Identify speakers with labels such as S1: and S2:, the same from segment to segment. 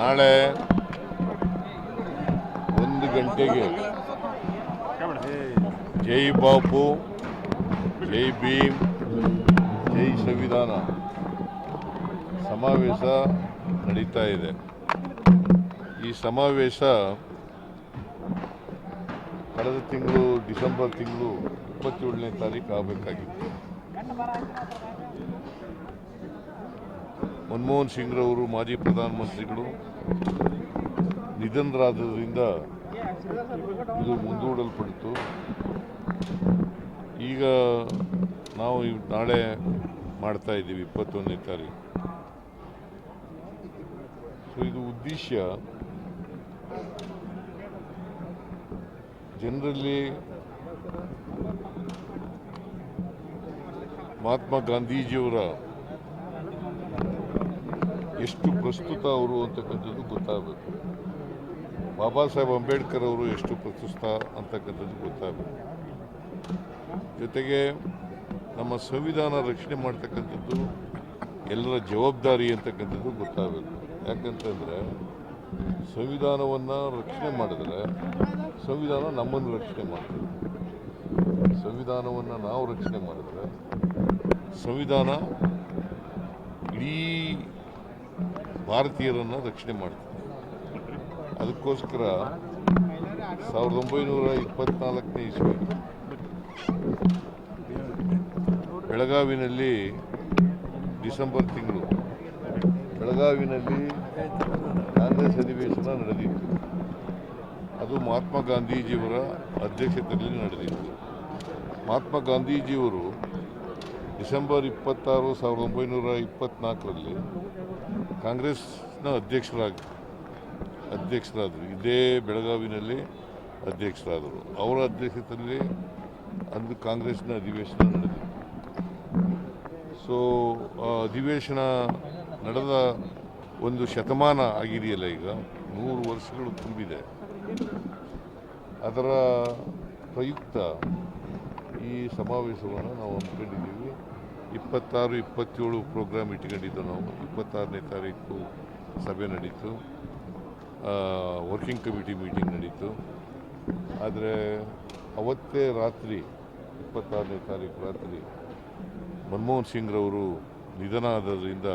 S1: ನಾಳೆ ಒಂದು ಗಂಟೆಗೆ ಜೈ ಬಾಪು, ಜೈ ಭೀಮ್, ಜೈ ಸಂವಿಧಾನ. ಸಮಾವೇಶ ನಡೀತಾ ಇದೆ. ಈ ಸಮಾವೇಶ ಕಳೆದ ತಿಂಗಳು ಡಿಸೆಂಬರ್ ತಿಂಗಳು ಇಪ್ಪತ್ತೇಳನೇ ತಾರೀಕು ಆಗಬೇಕಾಗಿತ್ತು. ಮನಮೋಹನ್ ಸಿಂಗ್ರವರು ಮಾಜಿ ಪ್ರಧಾನಮಂತ್ರಿಗಳು ನಿಧನರಾದ್ದರಿಂದ ಇದು ಮುಂದೂಡಲ್ಪಡಿತು ಈಗ ನಾವು ನಾಳೆ ಮಾಡ್ತಾ ಇದ್ದೀವಿ ಇಪ್ಪತ್ತೊಂದನೇ ತಾರೀಕು. ಸೊ ಇದು ಉದ್ದೇಶ. ಜನರಲ್ಲಿ ಮಹಾತ್ಮ ಗಾಂಧೀಜಿಯವರ ಎಷ್ಟು ಪ್ರಸ್ತುತ ಅವರು ಅಂತಕ್ಕಂಥದ್ದು ಗೊತ್ತಾಗಬೇಕು. ಬಾಬಾ ಸಾಹೇಬ್ ಅಂಬೇಡ್ಕರ್ ಅವರು ಎಷ್ಟು ಪ್ರಸ್ತುತ ಅಂತಕ್ಕಂಥದ್ದು ಗೊತ್ತಾಗಬೇಕು. ಜೊತೆಗೆ ನಮ್ಮ ಸಂವಿಧಾನ ರಕ್ಷಣೆ ಮಾಡ್ತಕ್ಕಂಥದ್ದು ಎಲ್ಲರ ಜವಾಬ್ದಾರಿ ಅಂತಕ್ಕಂಥದ್ದು ಗೊತ್ತಾಗಬೇಕು. ಯಾಕಂತಂದರೆ ಸಂವಿಧಾನವನ್ನು ರಕ್ಷಣೆ ಮಾಡಿದ್ರೆ ಸಂವಿಧಾನ ನಮ್ಮನ್ನು ರಕ್ಷಣೆ ಮಾಡ್ತದೆ. ಸಂವಿಧಾನವನ್ನು ನಾವು ರಕ್ಷಣೆ ಮಾಡಿದ್ರೆ ಸಂವಿಧಾನ ಇಡೀ ಭಾರತೀಯರನ್ನು ರಕ್ಷಣೆ ಮಾಡ್ತಾರೆ ಅದಕ್ಕೋಸ್ಕರ ಸಾವಿರದ ಒಂಬೈನೂರ ಇಪ್ಪತ್ನಾಲ್ಕನೇ ಇಸ್ವಿ ಬೆಳಗಾವಿನಲ್ಲಿ ಡಿಸೆಂಬರ್ ತಿಂಗಳು. ಬೆಳಗಾವಿನಲ್ಲಿ ಕಾಂಗ್ರೆಸ್ ಅಧಿವೇಶನ ನಡೆದಿತ್ತು. ಅದು ಮಹಾತ್ಮ ಗಾಂಧೀಜಿಯವರ ಅಧ್ಯಕ್ಷತೆಯಲ್ಲಿ ನಡೆದಿತ್ತು. ಮಹಾತ್ಮ ಗಾಂಧೀಜಿಯವರು ಡಿಸೆಂಬರ್ ಇಪ್ಪತ್ತಾರು ಸಾವಿರದ ಒಂಬೈನೂರ ಇಪ್ಪತ್ನಾಲ್ಕರಲ್ಲಿ ಕಾಂಗ್ರೆಸ್ನ ಅಧ್ಯಕ್ಷರಾಗಿ, ಅಧ್ಯಕ್ಷರಾದರು. ಇದೇ ಬೆಳಗಾವಿನಲ್ಲಿ ಅಧ್ಯಕ್ಷರಾದರು. ಅವರ ಅಧ್ಯಕ್ಷತೆಯಲ್ಲಿ ಅಂದು ಕಾಂಗ್ರೆಸ್ನ ಅಧಿವೇಶನ ನಡೆದಿತ್ತು ಸೊ ಅಧಿವೇಶನ ನಡೆದ ಒಂದು ಶತಮಾನ ಆಗಿದೆಯಲ್ಲ ಈಗ? ನೂರು ವರ್ಷಗಳು ತುಂಬಿದೆ. ಅದರ ಪ್ರಯುಕ್ತ ಈ ಸಮಾವೇಶವನ್ನು ನಾವು ಹಮ್ಮಿಕೊಂಡಿದ್ದೀವಿ ಇಪ್ಪತ್ತಾರು, ಇಪ್ಪತ್ತೇಳು ಪ್ರೋಗ್ರಾಮ್ ಇಟ್ಕೊಂಡಿದ್ದು ನಾವು ಇಪ್ಪತ್ತಾರನೇ ತಾರೀಕು ಸಭೆ ನಡೀತು. ವರ್ಕಿಂಗ್ ಕಮಿಟಿ ಮೀಟಿಂಗ್ ನಡೀತು. ಆದರೆ ಅವತ್ತೇ ರಾತ್ರಿ, ಇಪ್ಪತ್ತಾರನೇ ತಾರೀಕು ರಾತ್ರಿ ಮನಮೋಹನ್ ಸಿಂಗ್ರವರು ನಿಧನ ಆದ್ದರಿಂದ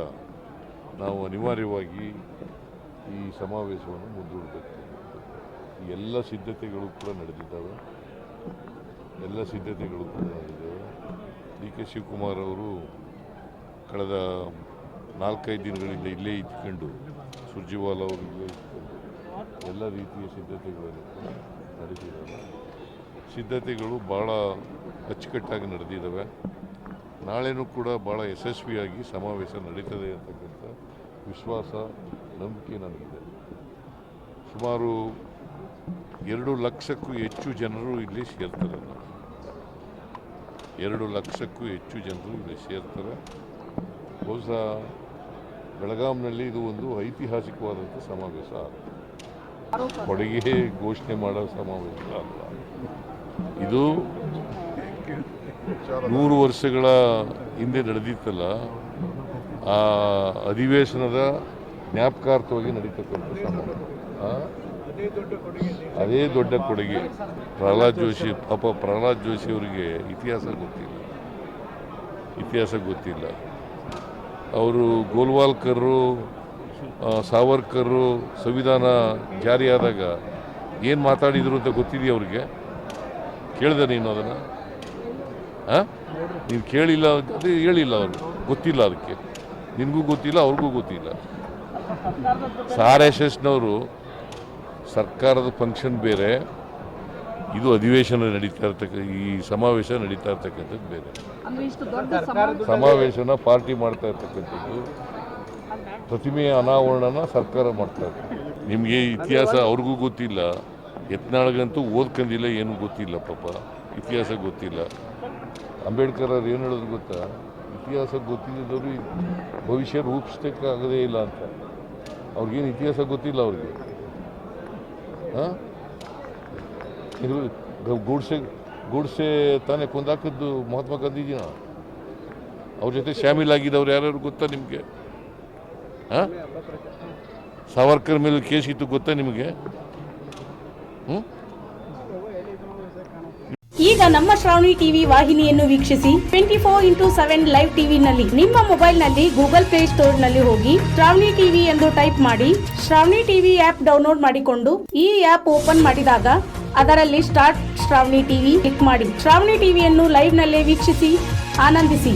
S1: ನಾವು ಅನಿವಾರ್ಯವಾಗಿ ಈ ಸಮಾವೇಶವನ್ನು ಮುಂದೂಡಬೇಕು. ಎಲ್ಲ ಸಿದ್ಧತೆಗಳು ಕೂಡ ನಡೆದಿದ್ದಾವೆ. ಎಲ್ಲ ಸಿದ್ಧತೆಗಳು ಕೂಡ ನಡೆದಿದ್ದಾವೆ. ಡಿ ಕೆ ಶಿವಕುಮಾರ್ ಅವರು ಕಳೆದ ನಾಲ್ಕೈದು ದಿನಗಳಿಂದ ಇಲ್ಲೇ ಇದ್ಕೊಂಡು ಸುರ್ಜಿವಾಲ ಅವರು ಇಲ್ಲೇ ಇದ್ಕೊಂಡು ಎಲ್ಲ ರೀತಿಯ ಸಿದ್ಧತೆಗಳನ್ನು ಕೂಡ ನಡೆದಿದ್ದಾವೆ. ಸಿದ್ಧತೆಗಳು ಭಾಳ ಅಚ್ಚುಕಟ್ಟಾಗಿ ನಡೆದಿದ್ದಾವೆ. ನಾಳೆನೂ ಕೂಡ ಭಾಳ ಯಶಸ್ವಿಯಾಗಿ ಸಮಾವೇಶ ನಡೀತದೆ ಅಂತಕ್ಕಂಥ ವಿಶ್ವಾಸ, ನಂಬಿಕೆ ನನಗಿದೆ. ಸುಮಾರು ಎರಡು ಲಕ್ಷಕ್ಕೂ ಹೆಚ್ಚು ಜನರು ಇಲ್ಲಿ ಸೇರ್ತಾರೆ. ಎರಡು ಲಕ್ಷಕ್ಕೂ ಹೆಚ್ಚು ಜನರು ಇಲ್ಲಿ ಸೇರ್ತಾರೆ. ಬಹುಶಃ ಬೆಳಗಾಂನಲ್ಲಿ ಇದು ಒಂದು ಐತಿಹಾಸಿಕವಾದಂಥ ಸಮಾವೇಶ ಕೊಡುಗೆ ಘೋಷಣೆ ಮಾಡೋ ಸಮಾವೇಶ ಅಲ್ಲ. ಇದು ನೂರು ವರ್ಷಗಳ ಹಿಂದೆ ನಡೆದಿತ್ತಲ್ಲ, ಆ ಅಧಿವೇಶನದ ಜ್ಞಾಪಕಾರ್ಥವಾಗಿ ನಡೀತಕ್ಕಂಥ ಸಮಾವೇಶ? ಅದೇ ದೊಡ್ಡ ಕೊಡುಗೆ ಪ್ರಹ್ಲಾದ್ ಜೋಶಿ, ಪಾಪ ಪ್ರಹ್ಲಾದ್ ಜೋಶಿ ಅವರಿಗೆ ಇತಿಹಾಸ ಗೊತ್ತಿಲ್ಲ. ಇತಿಹಾಸ ಗೊತ್ತಿಲ್ಲ. ಅವರು ಗೋಲ್ವಾಲ್ಕರು ಸಾವರ್ಕರು, ಸಂವಿಧಾನ ಜಾರಿಯಾದಾಗ ಏನು ಮಾತಾಡಿದರು ಅಂತ ಗೊತ್ತಿದೆಯಾ ಅವ್ರಿಗೆ? ಕೇಳಿದೆ ನೀನು ಅದನ್ನು? ಹಾಂ ನೀನು ಕೇಳಿಲ್ಲ ಅದೇ ಹೇಳಿಲ್ಲ ಅವರು. ಗೊತ್ತಿಲ್ಲ ಅದಕ್ಕೆ. ನಿನಗೂ ಗೊತ್ತಿಲ್ಲ, ಅವ್ರಿಗೂ ಗೊತ್ತಿಲ್ಲ. ಸಾರ್ ಎಸ್ ಎಸ್ನವರು ಸರ್ಕಾರದ ಫಂಕ್ಷನ್ ಬೇರೆ ಇದು ಅಧಿವೇಶನ ನಡೀತಾ ಇರ್ತಕ್ಕ ಈ ಸಮಾವೇಶ ನಡೀತಾ ಇರ್ತಕ್ಕಂಥದ್ದು ಬೇರೆ.
S2: ಅಂದ್ರೆ ಇಷ್ಟು ದೊಡ್ಡ ಸಮಾವೇಶ
S1: ಸಮಾವೇಶನ ಪಾರ್ಟಿ ಮಾಡ್ತಾ ಇರ್ತಕ್ಕಂಥದ್ದು ಪ್ರತಿಮೆಯ ಅನಾವರಣನ ಸರ್ಕಾರ ಮಾಡ್ತಾ ಇದೆ. ನಿಮಗೆ ಇತಿಹಾಸ ಅವ್ರಿಗೂ ಗೊತ್ತಿಲ್ಲ. ಯತ್ನಾಳ್ಗಂತೂ ಓದ್ಕೊಂಡಿಲ್ಲ ಏನು ಗೊತ್ತಿಲ್ಲ ಪಾಪ. ಇತಿಹಾಸ ಗೊತ್ತಿಲ್ಲ. ಅಂಬೇಡ್ಕರ್ ಅವ್ರು ಏನು ಹೇಳೋದು ಗೊತ್ತಾ? ಇತಿಹಾಸ ಗೊತ್ತಿದ್ದವರು ಭವಿಷ್ಯ ರೂಪಿಸ್ತಕ್ಕಾಗದೇ ಇಲ್ಲ ಅಂತ. ಅವ್ರಿಗೇನು ಇತಿಹಾಸ ಗೊತ್ತಿಲ್ಲ ಅವ್ರಿಗೆ. ಇದು ಗೂಡ್ಸೆ ಗೂಡ್ಸೆ ತಾನೇ ಕೊಂದಾಕಿದ್ದು ಮಹಾತ್ಮ ಗಾಂಧೀಜಿನ. ಅವ್ರ ಜೊತೆ ಶಾಮೀಲಾಗಿದ್ದವ್ರು ಯಾರ್ಯಾರು ಗೊತ್ತಾ ನಿಮಗೆ? ಹಾಂ? ಸಾವರ್ಕರ್ ಮೇಲೆ ಕೇಸ್ ಇತ್ತು ಗೊತ್ತಾ ನಿಮಗೆ? ಹ್ಞೂ
S3: ಈಗ ನಮ್ಮ ಶ್ರಾವಣಿ ಟಿವಿ ವಾಹಿನಿಯನ್ನು ವೀಕ್ಷಿಸಿ twenty four into seven live ಟಿವಿನಲ್ಲಿ. ನಿಮ್ಮ ಮೊಬೈಲ್ನಲ್ಲಿ ಗೂಗಲ್ ಪ್ಲೇ ಸ್ಟೋರ್ನಲ್ಲಿ ಹೋಗಿ ಶ್ರಾವಣಿ ಟಿವಿ ಎಂದು ಟೈಪ್ ಮಾಡಿ ಶ್ರಾವಣಿ ಟಿವಿ ಆಪ್ ಡೌನ್ಲೋಡ್ ಮಾಡಿಕೊಂಡು ಈ ಆಪ್ ಓಪನ್ ಮಾಡಿದಾಗ ಅದರಲ್ಲಿ ಸ್ಟಾರ್ಟ್ ಶ್ರಾವಣಿ ಟಿವಿ ಕ್ಲಿಕ್ ಮಾಡಿ. ಶ್ರಾವಣಿ ಟಿವಿಯನ್ನು ಲೈವ್ ನಲ್ಲೇ ವೀಕ್ಷಿಸಿ, ಆನಂದಿಸಿ.